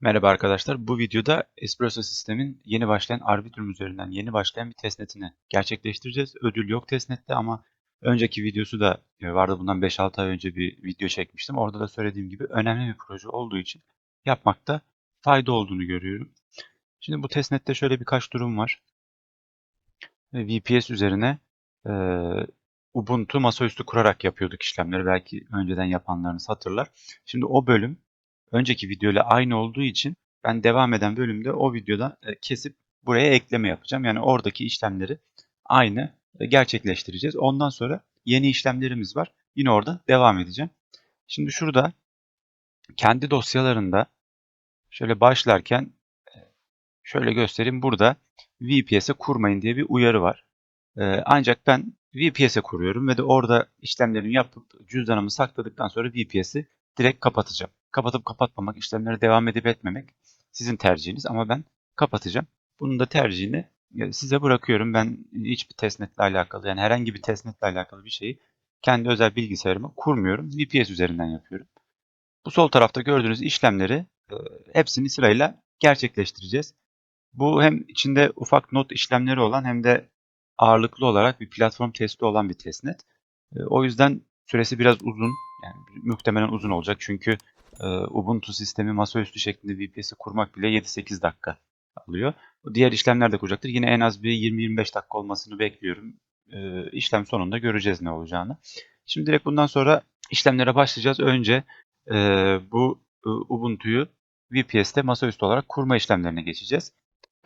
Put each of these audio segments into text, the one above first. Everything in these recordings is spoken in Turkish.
Merhaba arkadaşlar. Bu videoda Espresso sistemin yeni başlayan Arbitrum üzerinden yeni başlayan bir testnetini gerçekleştireceğiz. Ödül yok testnette ama önceki videosu da e, vardı. Bundan 5-6 ay önce bir video çekmiştim. Orada da söylediğim gibi önemli bir proje olduğu için yapmakta fayda olduğunu görüyorum. Şimdi bu testnette şöyle birkaç durum var. E, VPS üzerine e, Ubuntu masaüstü kurarak yapıyorduk işlemleri. Belki önceden yapanlarınız hatırlar. Şimdi o bölüm önceki videoyla aynı olduğu için ben devam eden bölümde o videodan e, kesip buraya ekleme yapacağım. Yani oradaki işlemleri aynı e, gerçekleştireceğiz. Ondan sonra yeni işlemlerimiz var. Yine orada devam edeceğim. Şimdi şurada kendi dosyalarında şöyle başlarken e, şöyle göstereyim. Burada VPS'e kurmayın diye bir uyarı var. Ancak ben VPS'e kuruyorum ve de orada işlemlerimi yapıp cüzdanımı sakladıktan sonra VPS'i direkt kapatacağım. Kapatıp kapatmamak, işlemlere devam edip etmemek sizin tercihiniz ama ben kapatacağım. Bunun da tercihini e, size bırakıyorum. Ben hiçbir testnetle alakalı yani herhangi bir testnetle alakalı bir şeyi kendi özel bilgisayarıma kurmuyorum. VPS üzerinden yapıyorum. Bu sol tarafta gördüğünüz işlemleri e, hepsini sırayla gerçekleştireceğiz. Bu hem içinde ufak not işlemleri olan hem de ağırlıklı olarak bir platform testi olan bir testnet. E, o yüzden süresi biraz uzun. Yani muhtemelen uzun olacak çünkü Ubuntu sistemi masaüstü şeklinde VPS'i kurmak bile 7-8 dakika alıyor. Diğer işlemler de kuracaktır. Yine en az bir 20-25 dakika olmasını bekliyorum. E, işlem sonunda göreceğiz ne olacağını. Şimdi direkt bundan sonra işlemlere başlayacağız. Önce e, bu e, Ubuntu'yu VPS'te masaüstü olarak kurma işlemlerine geçeceğiz.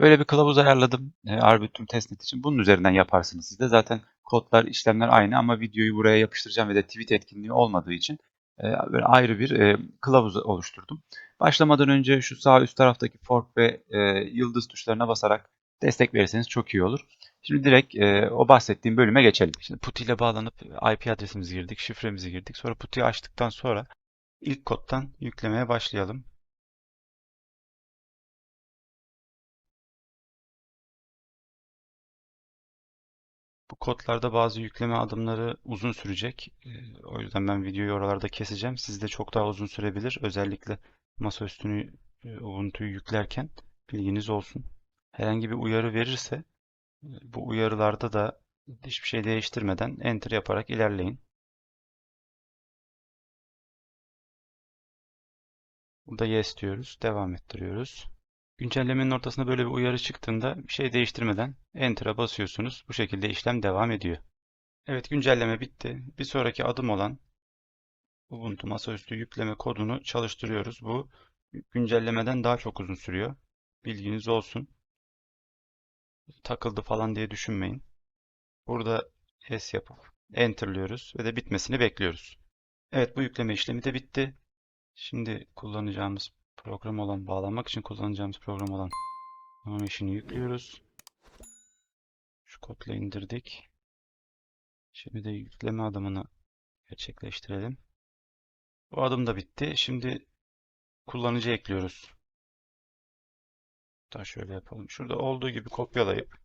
Böyle bir kılavuz ayarladım e, Arbitrum testnet için. Bunun üzerinden yaparsınız siz de. Zaten kodlar, işlemler aynı ama videoyu buraya yapıştıracağım ve de tweet etkinliği olmadığı için e, böyle ayrı bir e, kılavuz oluşturdum. Başlamadan önce şu sağ üst taraftaki fork ve e, yıldız tuşlarına basarak destek verirseniz çok iyi olur. Şimdi direkt e, o bahsettiğim bölüme geçelim. Şimdi PuTTY ile bağlanıp IP adresimizi girdik, şifremizi girdik. Sonra PuTTY'yi açtıktan sonra ilk koddan yüklemeye başlayalım. Kodlarda bazı yükleme adımları uzun sürecek. Ee, o yüzden ben videoyu oralarda keseceğim. Sizde çok daha uzun sürebilir. Özellikle masaüstünü e, Ubuntu'yu yüklerken bilginiz olsun. Herhangi bir uyarı verirse e, bu uyarılarda da hiçbir şey değiştirmeden enter yaparak ilerleyin. Burada yes diyoruz. Devam ettiriyoruz. Güncellemenin ortasında böyle bir uyarı çıktığında bir şey değiştirmeden Enter'a basıyorsunuz. Bu şekilde işlem devam ediyor. Evet güncelleme bitti. Bir sonraki adım olan Ubuntu masaüstü yükleme kodunu çalıştırıyoruz. Bu güncellemeden daha çok uzun sürüyor. Bilginiz olsun. Takıldı falan diye düşünmeyin. Burada S yapıp Enter'lıyoruz ve de bitmesini bekliyoruz. Evet bu yükleme işlemi de bitti. Şimdi kullanacağımız program olan bağlanmak için kullanacağımız program olan Animation'ı yüklüyoruz. Şu kodla indirdik. Şimdi de yükleme adımını gerçekleştirelim. Bu adım da bitti. Şimdi kullanıcı ekliyoruz. Daha şöyle yapalım. Şurada olduğu gibi kopyalayıp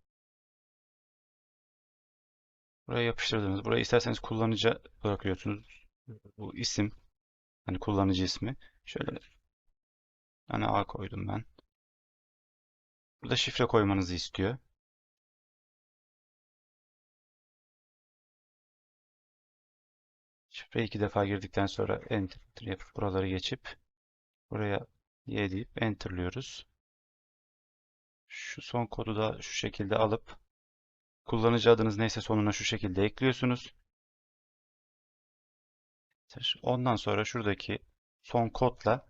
buraya yapıştırdınız. Buraya isterseniz kullanıcı bırakıyorsunuz. Bu isim hani kullanıcı ismi. Şöyle tane A koydum ben. Burada şifre koymanızı istiyor. Şifre iki defa girdikten sonra enter yapıp buraları geçip buraya y deyip enterlıyoruz. Şu son kodu da şu şekilde alıp kullanıcı adınız neyse sonuna şu şekilde ekliyorsunuz. Ondan sonra şuradaki son kodla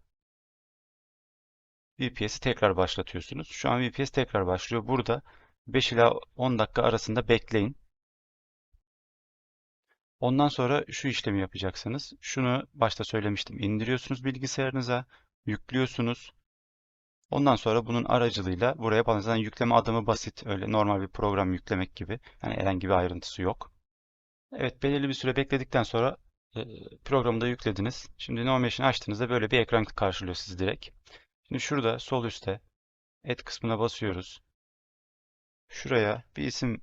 VPS'i tekrar başlatıyorsunuz. Şu an VPS tekrar başlıyor. Burada 5 ila 10 dakika arasında bekleyin. Ondan sonra şu işlemi yapacaksınız. Şunu başta söylemiştim. İndiriyorsunuz bilgisayarınıza, yüklüyorsunuz. Ondan sonra bunun aracılığıyla buraya bağlanacağınız yükleme adımı basit. Öyle normal bir program yüklemek gibi. Yani herhangi bir ayrıntısı yok. Evet belirli bir süre bekledikten sonra e, programı da yüklediniz. Şimdi Nomation'ı açtığınızda böyle bir ekran karşılıyor sizi direkt. Şimdi şurada sol üstte Add kısmına basıyoruz. Şuraya bir isim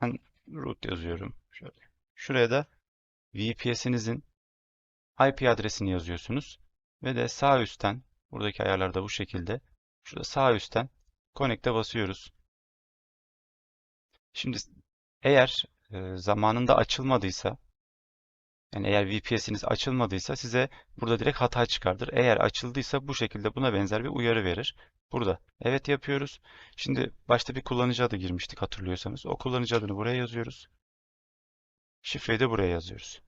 ben root yazıyorum. Şöyle. Şuraya da VPS'inizin IP adresini yazıyorsunuz. Ve de sağ üstten Buradaki ayarlar da bu şekilde. Şurada sağ üstten Connect'e basıyoruz. Şimdi eğer zamanında açılmadıysa yani eğer VPS'iniz açılmadıysa size burada direkt hata çıkardır. Eğer açıldıysa bu şekilde buna benzer bir uyarı verir. Burada evet yapıyoruz. Şimdi başta bir kullanıcı adı girmiştik hatırlıyorsanız. O kullanıcı adını buraya yazıyoruz. Şifreyi de buraya yazıyoruz.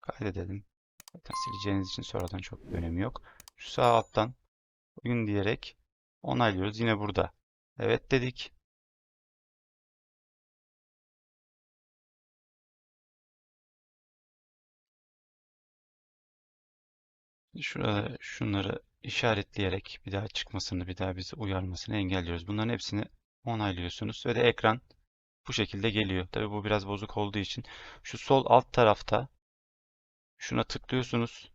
Kaydedelim. Zaten sileceğiniz için sonradan çok bir önemi yok. Şu sağ alttan oyun diyerek onaylıyoruz. Yine burada. Evet dedik. Şurada şunları işaretleyerek bir daha çıkmasını, bir daha bizi uyarmasını engelliyoruz. Bunların hepsini onaylıyorsunuz ve de ekran bu şekilde geliyor. Tabii bu biraz bozuk olduğu için şu sol alt tarafta şuna tıklıyorsunuz.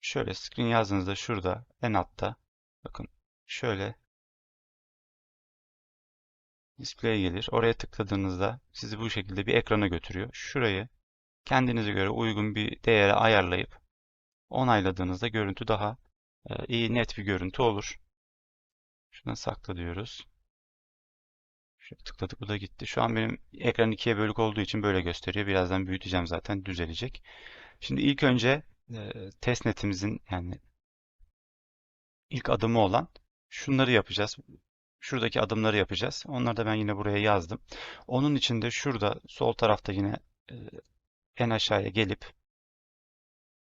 Şöyle screen yazdığınızda şurada en altta bakın şöyle display gelir. Oraya tıkladığınızda sizi bu şekilde bir ekrana götürüyor. Şurayı kendinize göre uygun bir değere ayarlayıp onayladığınızda görüntü daha e, iyi net bir görüntü olur. Şuna sakla diyoruz. Şöyle tıkladık bu da gitti. Şu an benim ekran ikiye bölük olduğu için böyle gösteriyor. Birazdan büyüteceğim zaten düzelecek. Şimdi ilk önce e, testnetimizin yani ilk adımı olan şunları yapacağız. Şuradaki adımları yapacağız. Onları da ben yine buraya yazdım. Onun için de şurada sol tarafta yine e, en aşağıya gelip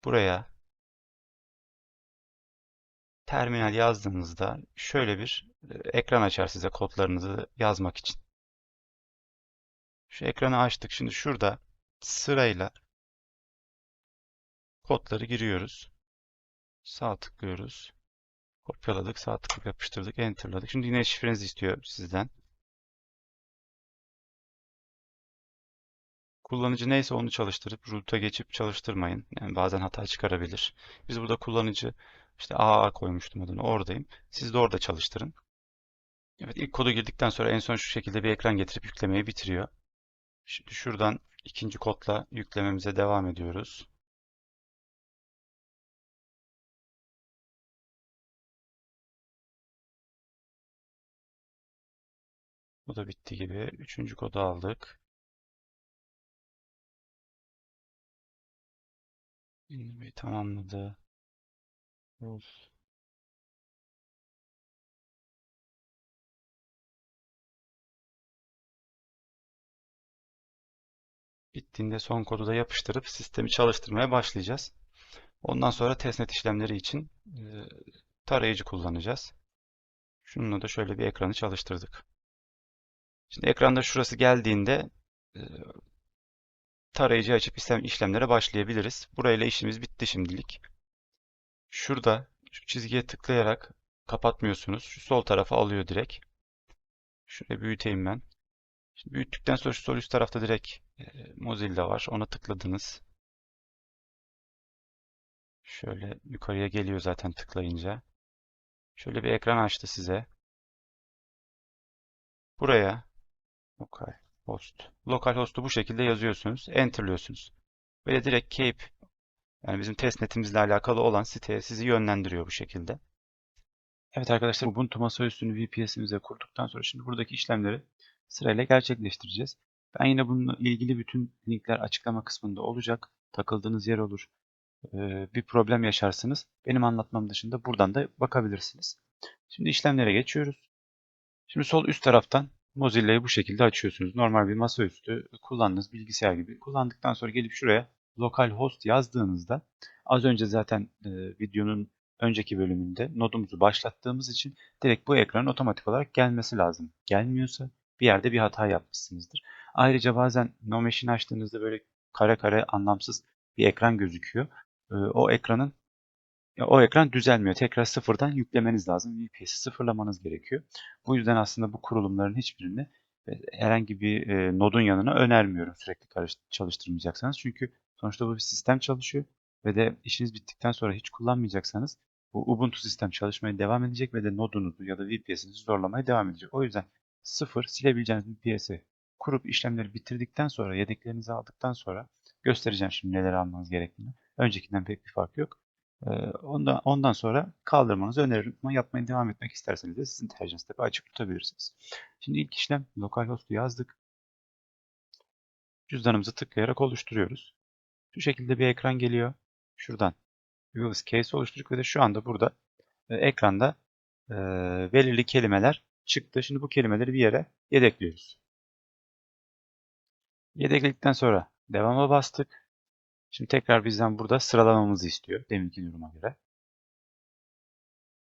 buraya terminal yazdığınızda şöyle bir e, ekran açar size kodlarınızı yazmak için. Şu ekranı açtık. Şimdi şurada sırayla kodları giriyoruz. Sağ tıklıyoruz. Kopyaladık, sağ tıklayıp yapıştırdık, enterladık. Şimdi yine şifrenizi istiyor sizden. Kullanıcı neyse onu çalıştırıp root'a geçip çalıştırmayın. Yani bazen hata çıkarabilir. Biz burada kullanıcı işte AA koymuştum adını oradayım. Siz de orada çalıştırın. Evet ilk kodu girdikten sonra en son şu şekilde bir ekran getirip yüklemeyi bitiriyor. Şimdi şuradan ikinci kodla yüklememize devam ediyoruz. Bu da bitti gibi. Üçüncü kodu aldık. İndirmeyi tamamladı. Of. Bittiğinde son kodu da yapıştırıp sistemi çalıştırmaya başlayacağız. Ondan sonra testnet işlemleri için tarayıcı kullanacağız. Şununla da şöyle bir ekranı çalıştırdık. Şimdi ekranda şurası geldiğinde e, tarayıcı açıp işlem, işlemlere başlayabiliriz. Burayla işimiz bitti şimdilik. Şurada şu çizgiye tıklayarak kapatmıyorsunuz. Şu sol tarafa alıyor direkt. Şurayı büyüteyim ben. Şimdi büyüttükten sonra şu sol üst tarafta direkt e, Mozilla var. Ona tıkladınız. Şöyle yukarıya geliyor zaten tıklayınca. Şöyle bir ekran açtı size. Buraya lokal host. Lokal host'u bu şekilde yazıyorsunuz. Enter'lıyorsunuz. Böyle direkt Cape yani bizim testnetimizle alakalı olan siteye sizi yönlendiriyor bu şekilde. Evet arkadaşlar Ubuntu masaüstünü VPS'imize kurduktan sonra şimdi buradaki işlemleri sırayla gerçekleştireceğiz. Ben yine bununla ilgili bütün linkler açıklama kısmında olacak. Takıldığınız yer olur. Ee, bir problem yaşarsınız. Benim anlatmam dışında buradan da bakabilirsiniz. Şimdi işlemlere geçiyoruz. Şimdi sol üst taraftan Mozilla'yı bu şekilde açıyorsunuz. Normal bir masaüstü kullandığınız bilgisayar gibi. Kullandıktan sonra gelip şuraya localhost yazdığınızda az önce zaten e, videonun önceki bölümünde nodumuzu başlattığımız için direkt bu ekranın otomatik olarak gelmesi lazım. Gelmiyorsa bir yerde bir hata yapmışsınızdır. Ayrıca bazen No Machine açtığınızda böyle kare kare anlamsız bir ekran gözüküyor. E, o ekranın o ekran düzelmiyor. Tekrar sıfırdan yüklemeniz lazım. VPS'i sıfırlamanız gerekiyor. Bu yüzden aslında bu kurulumların hiçbirini herhangi bir e, nodun yanına önermiyorum sürekli çalıştırmayacaksanız. Çünkü sonuçta bu bir sistem çalışıyor ve de işiniz bittikten sonra hiç kullanmayacaksanız bu Ubuntu sistem çalışmaya devam edecek ve de nodunuzu ya da VPS'inizi zorlamaya devam edecek. O yüzden sıfır silebileceğiniz VPS'i kurup işlemleri bitirdikten sonra, yedeklerinizi aldıktan sonra göstereceğim şimdi neler almanız gerektiğini. Öncekinden pek bir fark yok. Ee, ondan, ondan sonra kaldırmanızı öneririm ama yapmaya devam etmek isterseniz de sizin tercihiniz tabi açık tutabilirsiniz. Şimdi ilk işlem localhost'u yazdık. Cüzdanımızı tıklayarak oluşturuyoruz. Şu şekilde bir ekran geliyor. Şuradan Willis case oluşturduk ve de şu anda burada e, ekranda e, belirli kelimeler çıktı. Şimdi bu kelimeleri bir yere yedekliyoruz. Yedekledikten sonra devama bastık. Şimdi tekrar bizden burada sıralamamızı istiyor deminki duruma göre.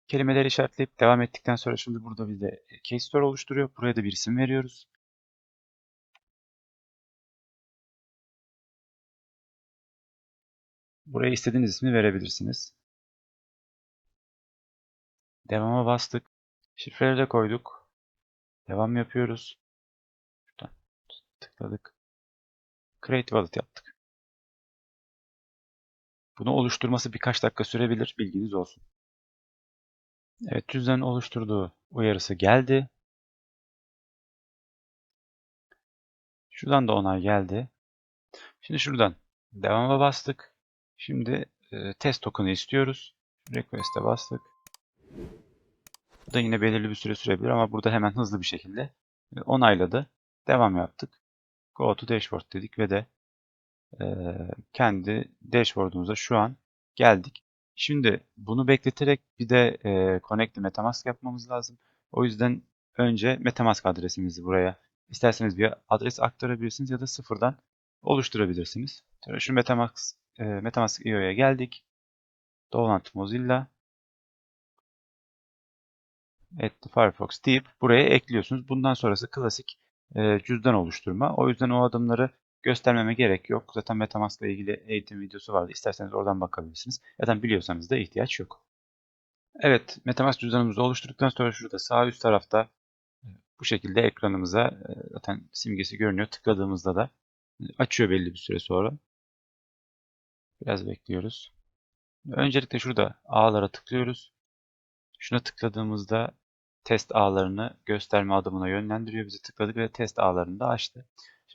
Kelimeleri işaretleyip devam ettikten sonra şimdi burada bize case store oluşturuyor. Buraya da bir isim veriyoruz. Buraya istediğiniz ismi verebilirsiniz. Devama bastık. Şifreleri de koyduk. Devam yapıyoruz. Şuradan tıkladık. Create Wallet yaptık. Bunu oluşturması birkaç dakika sürebilir. Bilginiz olsun. Evet cüzdanın oluşturduğu uyarısı geldi. Şuradan da onay geldi. Şimdi şuradan devama bastık. Şimdi e, test token'ı istiyoruz. Request'e bastık. Bu da yine belirli bir süre sürebilir ama burada hemen hızlı bir şekilde e, onayladı. Devam yaptık. Go to dashboard dedik ve de kendi dashboard'umuza şu an geldik. Şimdi bunu bekleterek bir de e, Connect Metamask yapmamız lazım. O yüzden önce Metamask adresimizi buraya isterseniz bir adres aktarabilirsiniz ya da sıfırdan oluşturabilirsiniz. Şu Metamask, e, Metamask IO'ya geldik. Download Mozilla etti Firefox deyip buraya ekliyorsunuz. Bundan sonrası klasik e, cüzdan oluşturma. O yüzden o adımları göstermeme gerek yok. Zaten Metamask ile ilgili eğitim videosu vardı. İsterseniz oradan bakabilirsiniz. Zaten biliyorsanız da ihtiyaç yok. Evet, Metamask cüzdanımızı oluşturduktan sonra şurada sağ üst tarafta e, bu şekilde ekranımıza e, zaten simgesi görünüyor. Tıkladığımızda da e, açıyor belli bir süre sonra. Biraz bekliyoruz. Öncelikle şurada ağlara tıklıyoruz. Şuna tıkladığımızda test ağlarını gösterme adımına yönlendiriyor. Bizi tıkladık ve test ağlarını da açtı.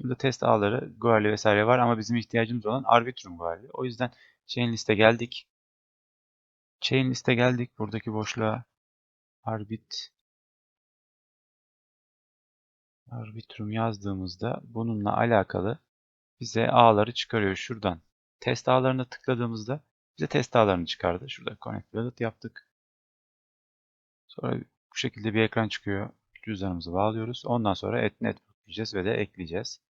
Şimdi test ağları Goerli vesaire var ama bizim ihtiyacımız olan Arbitrum Goerli. O yüzden chain liste geldik. Chain liste geldik. Buradaki boşluğa Arbit Arbitrum yazdığımızda bununla alakalı bize ağları çıkarıyor. Şuradan test ağlarına tıkladığımızda bize test ağlarını çıkardı. Şurada connect wallet yaptık. Sonra bu şekilde bir ekran çıkıyor. Cüzdanımızı bağlıyoruz. Ondan sonra et network diyeceğiz ve de ekleyeceğiz.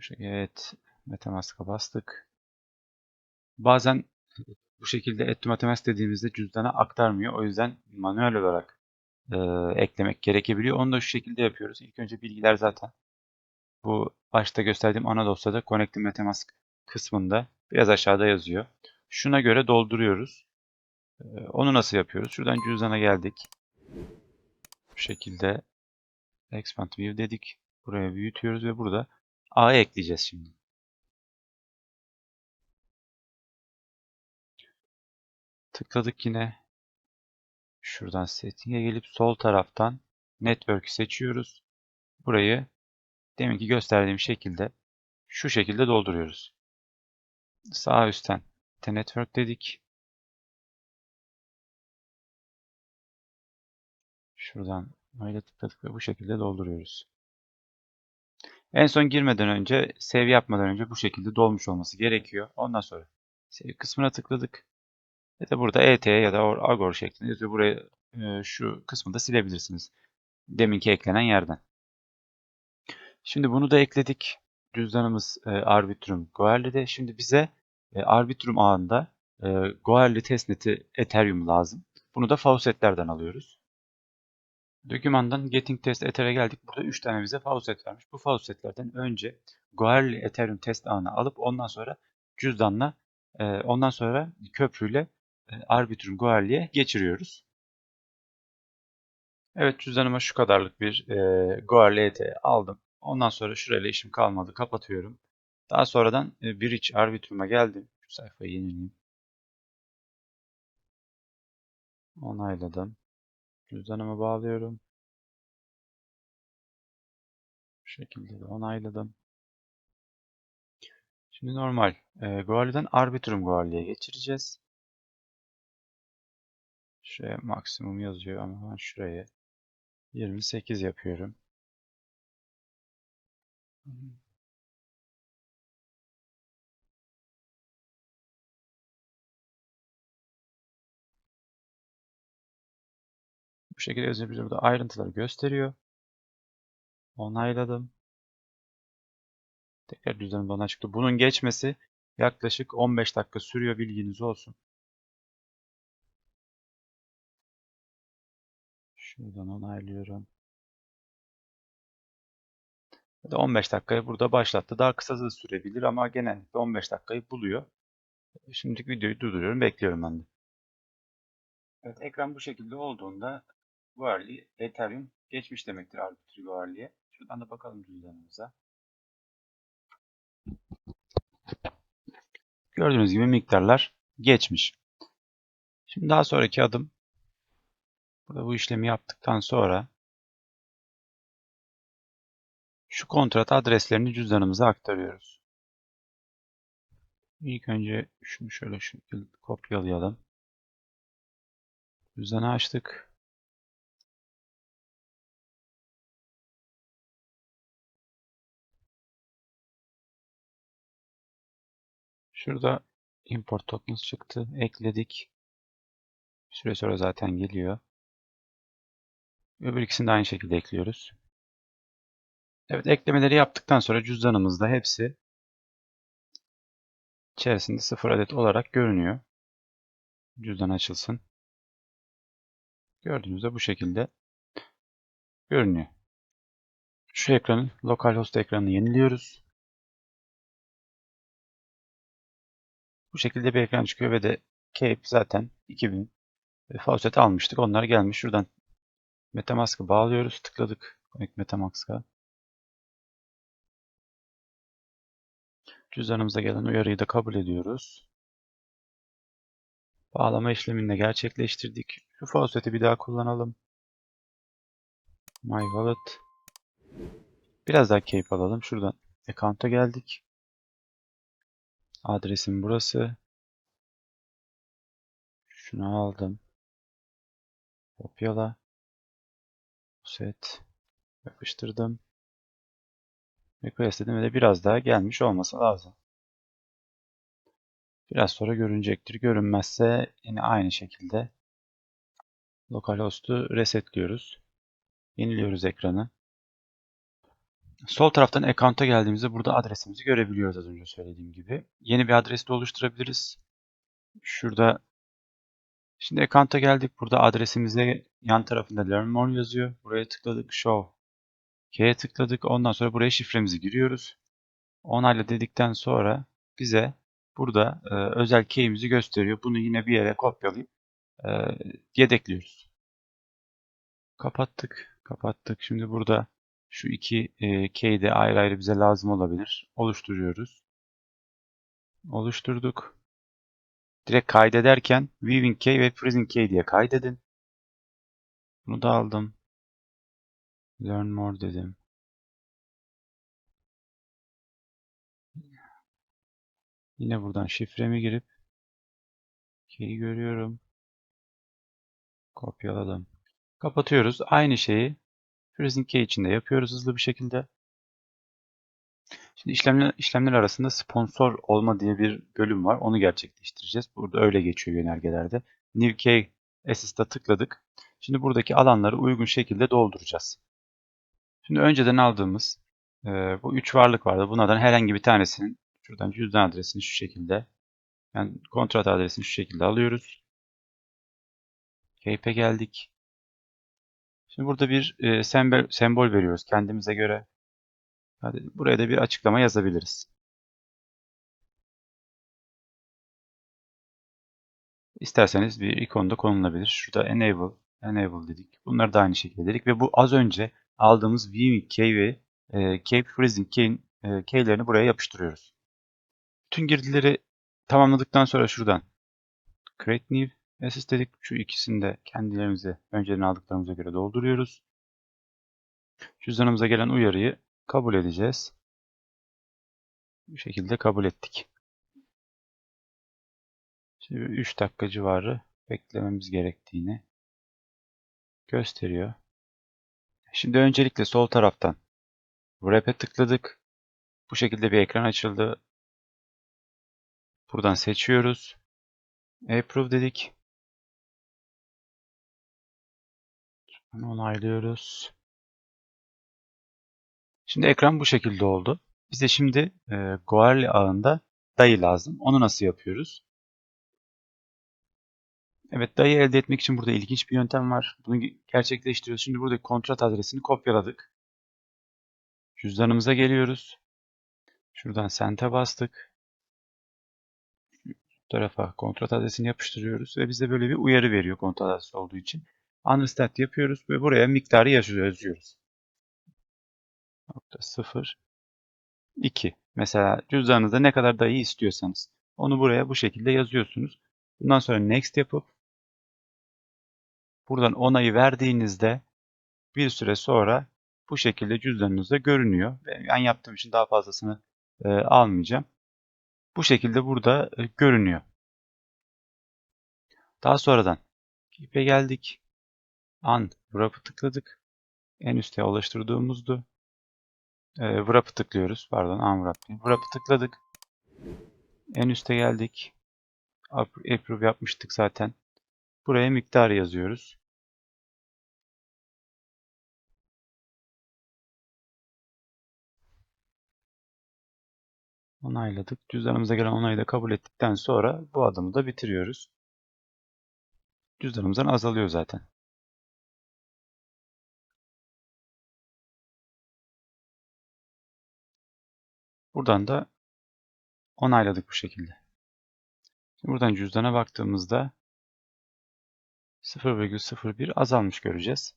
Şekilde evet Metamask'a bastık. Bazen bu şekilde et Metamask dediğimizde cüzdana aktarmıyor. O yüzden manuel olarak e, eklemek gerekebiliyor. Onu da şu şekilde yapıyoruz. İlk önce bilgiler zaten bu başta gösterdiğim ana dosyada Connecting Metamask kısmında biraz aşağıda yazıyor. Şuna göre dolduruyoruz. Ee, onu nasıl yapıyoruz? Şuradan cüzdana geldik. Bu şekilde Expand View dedik. Buraya büyütüyoruz ve burada A'ya ekleyeceğiz şimdi. Tıkladık yine. Şuradan Setting'e gelip sol taraftan Network'ü seçiyoruz. Burayı deminki gösterdiğim şekilde şu şekilde dolduruyoruz. Sağ üstten Network dedik. Şuradan öyle tıkladık ve bu şekilde dolduruyoruz. En son girmeden önce, save yapmadan önce bu şekilde dolmuş olması gerekiyor. Ondan sonra save kısmına tıkladık. Ve de burada ET ya da Agor şeklinde yazıyor. Burayı e, şu kısmı da silebilirsiniz. Deminki eklenen yerden. Şimdi bunu da ekledik. Cüzdanımız e, Arbitrum Goerli'de. Şimdi bize e, Arbitrum ağında e, Goerli testneti Ethereum lazım. Bunu da faucetlerden alıyoruz. Dokümandan Getting Test Ether'e geldik. Burada 3 tane bize faucet vermiş. Bu faucetlerden önce Goerli Ethereum test ağını alıp ondan sonra cüzdanla e, ondan sonra köprüyle e, Arbitrum Goerli'ye geçiriyoruz. Evet cüzdanıma şu kadarlık bir e, Goerli ET aldım. Ondan sonra şurayla işim kalmadı. Kapatıyorum. Daha sonradan e, Bridge Arbitrum'a geldim. Şu sayfayı yenileyim. Onayladım. Cüzdanımı bağlıyorum. şekilde de onayladım. Şimdi normal e, Goali'den Arbitrum Goali'ye geçireceğiz. Şuraya maksimum yazıyor ama ben şuraya 28 yapıyorum. Bu şekilde özellikle burada ayrıntıları gösteriyor. Onayladım. Tekrar düzenli bana çıktı. Bunun geçmesi yaklaşık 15 dakika sürüyor bilginiz olsun. Şuradan onaylıyorum. Ya da 15 dakikayı burada başlattı. Daha kısa da sürebilir ama genellikle 15 dakikayı buluyor. Şimdilik videoyu durduruyorum. Bekliyorum ben de. Evet ekran bu şekilde olduğunda Goerli Ethereum geçmiş demektir Arbitrum Goerli'ye. Şuradan da bakalım cüzdanımıza. Gördüğünüz gibi miktarlar geçmiş. Şimdi daha sonraki adım burada bu işlemi yaptıktan sonra şu kontrat adreslerini cüzdanımıza aktarıyoruz. İlk önce şunu şöyle şu kopyalayalım. Cüzdanı açtık. Şurada import tokens çıktı. Ekledik. Bir süre sonra zaten geliyor. Öbür ikisini de aynı şekilde ekliyoruz. Evet eklemeleri yaptıktan sonra cüzdanımızda hepsi içerisinde sıfır adet olarak görünüyor. Cüzdan açılsın. Gördüğünüzde bu şekilde görünüyor. Şu ekranı, localhost ekranını yeniliyoruz. Bu şekilde bir ekran çıkıyor ve de Cape zaten 2000 faucet almıştık. Onlar gelmiş. Şuradan Metamask'ı bağlıyoruz. Tıkladık Metamask'a. Cüzdanımıza gelen uyarıyı da kabul ediyoruz. Bağlama işlemini de gerçekleştirdik. Şu faucet'i bir daha kullanalım. My Wallet. Biraz daha keyif alalım. Şuradan account'a geldik. Adresim burası. Şunu aldım. Kopyala. Set. Yapıştırdım. Request dedim ve de biraz daha gelmiş olması lazım. Biraz sonra görünecektir. Görünmezse yine aynı şekilde localhost'u resetliyoruz. Yeniliyoruz ekranı. Sol taraftan account'a geldiğimizde burada adresimizi görebiliyoruz az önce söylediğim gibi. Yeni bir adres de oluşturabiliriz. Şurada şimdi account'a geldik. Burada adresimize yan tarafında learn more yazıyor. Buraya tıkladık. Show. K'ye tıkladık. Ondan sonra buraya şifremizi giriyoruz. Onayla dedikten sonra bize burada e, özel key'imizi gösteriyor. Bunu yine bir yere kopyalayıp e, yedekliyoruz. Kapattık. Kapattık. Şimdi burada şu iki e, key de ayrı ayrı bize lazım olabilir. Oluşturuyoruz. Oluşturduk. Direkt kaydederken Weaving Key ve Freezing Key diye kaydedin. Bunu da aldım. Learn more dedim. Yine buradan şifremi girip key'i görüyorum. Kopyaladım. Kapatıyoruz. Aynı şeyi Freezing Key için de yapıyoruz hızlı bir şekilde. Şimdi işlemler, işlemler arasında sponsor olma diye bir bölüm var. Onu gerçekleştireceğiz. Burada öyle geçiyor yönergelerde. New Key Assist'a tıkladık. Şimdi buradaki alanları uygun şekilde dolduracağız. Şimdi önceden aldığımız e, bu üç varlık vardı. Bunlardan herhangi bir tanesinin şuradan cüzdan adresini şu şekilde yani kontrat adresini şu şekilde alıyoruz. Cape'e geldik. Şimdi burada bir e, sembol, sembol veriyoruz kendimize göre. Hadi buraya da bir açıklama yazabiliriz. İsterseniz bir ikon da konulabilir. Şurada enable, enable dedik. Bunları da aynı şekilde dedik ve bu az önce aldığımız viewing key ve e, cape freezing key'in e, key'lerini buraya yapıştırıyoruz. Bütün girdileri tamamladıktan sonra şuradan create new assist dedik. Şu ikisini de kendilerimize önceden aldıklarımıza göre dolduruyoruz. Cüzdanımıza gelen uyarıyı kabul edeceğiz. Bu şekilde kabul ettik. Şimdi 3 dakika civarı beklememiz gerektiğini gösteriyor. Şimdi öncelikle sol taraftan Wrap'e tıkladık. Bu şekilde bir ekran açıldı. Buradan seçiyoruz. Approve dedik. Onaylıyoruz. Şimdi ekran bu şekilde oldu. Bize şimdi e, Goerli ağında dayı lazım. Onu nasıl yapıyoruz? Evet dayı elde etmek için burada ilginç bir yöntem var. Bunu gerçekleştiriyoruz. Şimdi buradaki kontrat adresini kopyaladık. Cüzdanımıza geliyoruz. Şuradan sente bastık. Bu tarafa kontrat adresini yapıştırıyoruz ve bize böyle bir uyarı veriyor kontrat adresi olduğu için. Understand yapıyoruz ve buraya miktarı yazıyoruz. Nokta 0 2. Mesela cüzdanınızda ne kadar dayı istiyorsanız onu buraya bu şekilde yazıyorsunuz. Bundan sonra next yapıp buradan onayı verdiğinizde bir süre sonra bu şekilde cüzdanınızda görünüyor. Ben yaptığım için daha fazlasını e, almayacağım. Bu şekilde burada e, görünüyor. Daha sonradan ipe geldik. An wrap'ı tıkladık. En üste oluşturduğumuzdu. E, wrap'ı tıklıyoruz. Pardon unwrap değil. Wrap'ı tıkladık. En üste geldik. Approve yapmıştık zaten. Buraya miktar yazıyoruz. Onayladık. Cüzdanımıza gelen onayı da kabul ettikten sonra bu adımı da bitiriyoruz. Cüzdanımızdan azalıyor zaten. Buradan da onayladık bu şekilde. Şimdi buradan cüzdana baktığımızda 0,01 azalmış göreceğiz.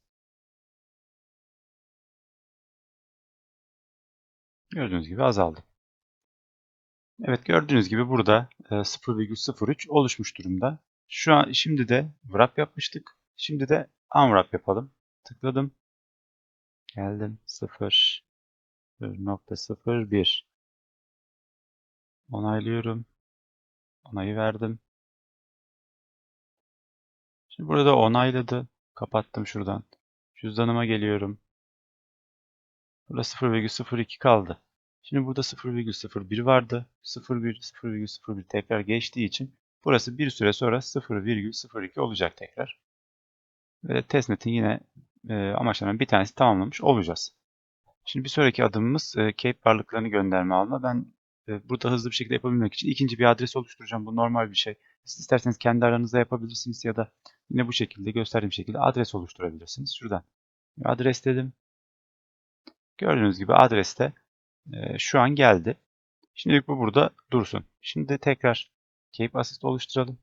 Gördüğünüz gibi azaldı. Evet gördüğünüz gibi burada 0,03 e, oluşmuş durumda. Şu an şimdi de wrap yapmıştık. Şimdi de unwrap yapalım. Tıkladım. Geldim 0.01 Onaylıyorum. Onayı verdim. Şimdi burada onayladı. Kapattım şuradan. Cüzdanıma geliyorum. Burada 0,02 kaldı. Şimdi burada 0,01 vardı. 0,01 tekrar geçtiği için burası bir süre sonra 0,02 olacak tekrar. Ve testnetin yine e, amaçlarından bir tanesi tamamlamış olacağız. Şimdi bir sonraki adımımız e, Cape varlıklarını gönderme alma. Ben burada hızlı bir şekilde yapabilmek için ikinci bir adres oluşturacağım. Bu normal bir şey. Siz isterseniz kendi aranızda yapabilirsiniz ya da yine bu şekilde gösterdiğim şekilde adres oluşturabilirsiniz. Şuradan adres dedim. Gördüğünüz gibi adreste e, şu an geldi. Şimdilik bu burada dursun. Şimdi tekrar Cape Assist oluşturalım.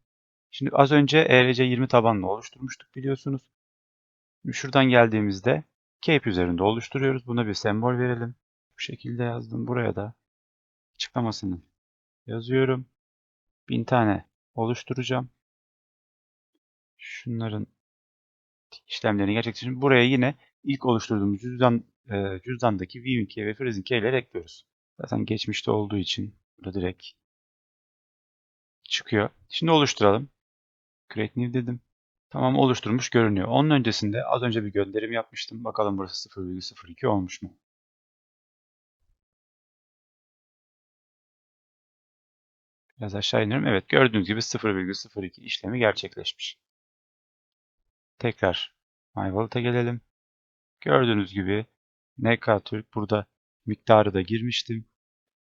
Şimdi az önce ERC20 tabanlı oluşturmuştuk biliyorsunuz. Şuradan geldiğimizde Cape üzerinde oluşturuyoruz. Buna bir sembol verelim. Bu şekilde yazdım. Buraya da açıklamasını yazıyorum. Bin tane oluşturacağım. Şunların işlemlerini gerçekleştireceğim. Buraya yine ilk oluşturduğumuz cüzdan e, cüzdandaki viewing ve freezing key'leri ekliyoruz. Zaten geçmişte olduğu için burada direkt çıkıyor. Şimdi oluşturalım. Create new dedim. Tamam oluşturmuş görünüyor. Onun öncesinde az önce bir gönderim yapmıştım. Bakalım burası 0,02 olmuş mu? Biraz aşağı iniyorum. Evet gördüğünüz gibi 0,02 işlemi gerçekleşmiş. Tekrar MyWallet'a gelelim. Gördüğünüz gibi NK Türk burada miktarı da girmiştim.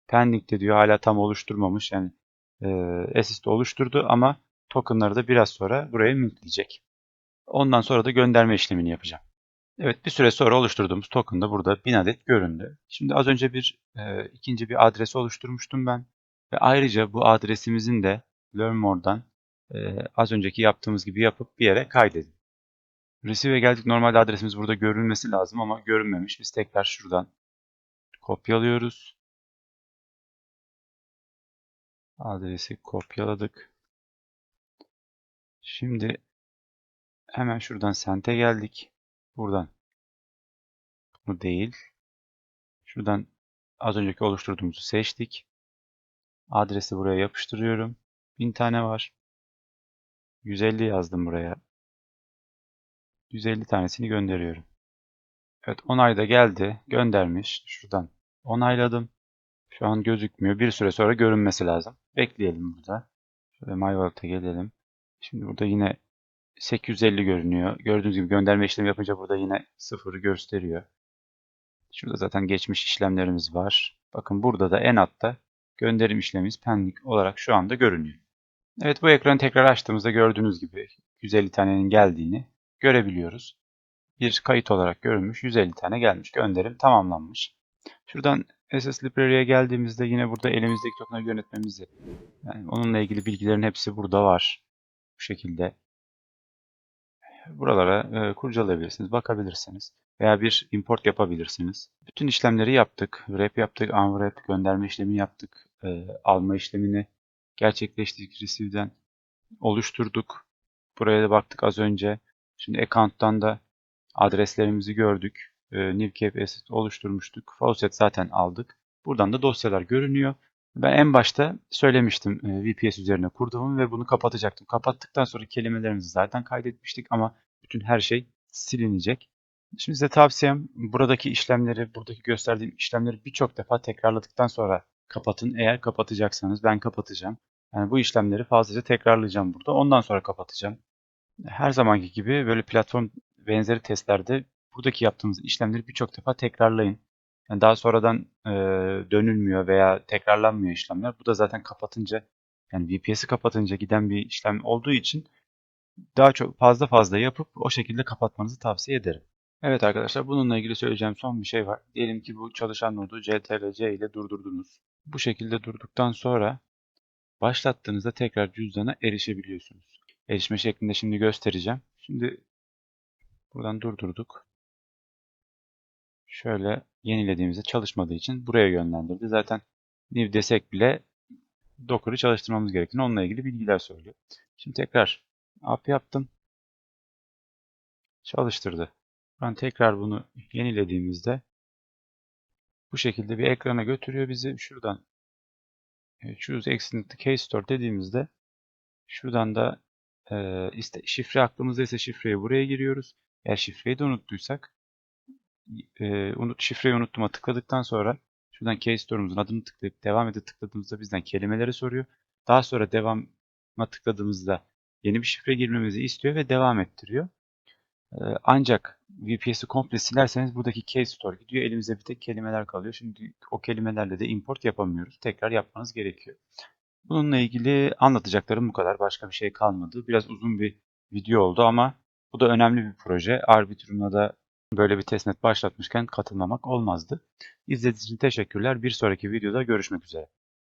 Pending'de diyor hala tam oluşturmamış. Yani e, assist oluşturdu ama tokenları da biraz sonra buraya mintleyecek. Ondan sonra da gönderme işlemini yapacağım. Evet bir süre sonra oluşturduğumuz token da burada 1000 adet göründü. Şimdi az önce bir e, ikinci bir adresi oluşturmuştum ben. Ve ayrıca bu adresimizin de Learn More'dan e, az önceki yaptığımız gibi yapıp bir yere kaydedin. Receive'e geldik. Normalde adresimiz burada görünmesi lazım ama görünmemiş. Biz tekrar şuradan kopyalıyoruz. Adresi kopyaladık. Şimdi hemen şuradan sente geldik. Buradan bunu değil. Şuradan az önceki oluşturduğumuzu seçtik. Adresi buraya yapıştırıyorum. 1000 tane var. 150 yazdım buraya. 150 tanesini gönderiyorum. Evet onay da geldi. Göndermiş. Şuradan onayladım. Şu an gözükmüyor. Bir süre sonra görünmesi lazım. Bekleyelim burada. Şöyle MyWallet'a gelelim. Şimdi burada yine 850 görünüyor. Gördüğünüz gibi gönderme işlemi yapınca burada yine sıfırı gösteriyor. Şurada zaten geçmiş işlemlerimiz var. Bakın burada da en altta gönderim işlemimiz pending olarak şu anda görünüyor. Evet bu ekranı tekrar açtığımızda gördüğünüz gibi 150 tanenin geldiğini görebiliyoruz. Bir kayıt olarak görünmüş 150 tane gelmiş. Gönderim tamamlanmış. Şuradan SS Library'e geldiğimizde yine burada elimizdeki token'ı yönetmemizi yani onunla ilgili bilgilerin hepsi burada var. Bu şekilde buralara e, kurcalayabilirsiniz, bakabilirsiniz veya bir import yapabilirsiniz. Bütün işlemleri yaptık. Wrap yaptık, unwrap, gönderme işlemi yaptık. E, alma işlemini gerçekleştirdik. Receive'den oluşturduk. Buraya da baktık az önce. Şimdi account'tan da adreslerimizi gördük. E, Nivcape asset oluşturmuştuk. Faucet zaten aldık. Buradan da dosyalar görünüyor. Ben en başta söylemiştim e, VPS üzerine kurduğumu ve bunu kapatacaktım. Kapattıktan sonra kelimelerimizi zaten kaydetmiştik ama bütün her şey silinecek. Şimdi size tavsiyem buradaki işlemleri, buradaki gösterdiğim işlemleri birçok defa tekrarladıktan sonra kapatın. Eğer kapatacaksanız ben kapatacağım. Yani bu işlemleri fazlaca tekrarlayacağım burada. Ondan sonra kapatacağım. Her zamanki gibi böyle platform benzeri testlerde buradaki yaptığımız işlemleri birçok defa tekrarlayın. Yani daha sonradan e, dönülmüyor veya tekrarlanmıyor işlemler. Bu da zaten kapatınca yani VPS'i kapatınca giden bir işlem olduğu için daha çok fazla fazla yapıp o şekilde kapatmanızı tavsiye ederim. Evet arkadaşlar bununla ilgili söyleyeceğim son bir şey var. Diyelim ki bu çalışan nodu CTRL-C ile durdurdunuz. Bu şekilde durduktan sonra başlattığınızda tekrar cüzdana erişebiliyorsunuz. Erişme şeklinde şimdi göstereceğim. Şimdi buradan durdurduk. Şöyle yenilediğimizde çalışmadığı için buraya yönlendirdi. Zaten new desek bile Docker'ı çalıştırmamız gerektiğini onunla ilgili bilgiler söylüyor. Şimdi tekrar up yaptım. Çalıştırdı. Ben tekrar bunu yenilediğimizde bu şekilde bir ekrana götürüyor bizi. Şuradan e, choose extended case store dediğimizde şuradan da e, iste, şifre aklımızda ise şifreyi buraya giriyoruz. Eğer şifreyi de unuttuysak e, unut şifreyi unuttuğuma tıkladıktan sonra şuradan case store'umuzun adını tıklayıp devam ede tıkladığımızda bizden kelimeleri soruyor. Daha sonra devama tıkladığımızda yeni bir şifre girmemizi istiyor ve devam ettiriyor. Ancak VPS'i komple silerseniz buradaki case store gidiyor. Elimizde bir tek kelimeler kalıyor. Şimdi o kelimelerle de import yapamıyoruz. Tekrar yapmanız gerekiyor. Bununla ilgili anlatacaklarım bu kadar. Başka bir şey kalmadı. Biraz uzun bir video oldu ama bu da önemli bir proje. Arbitrum'la da böyle bir testnet başlatmışken katılmamak olmazdı. İzlediğiniz için teşekkürler. Bir sonraki videoda görüşmek üzere.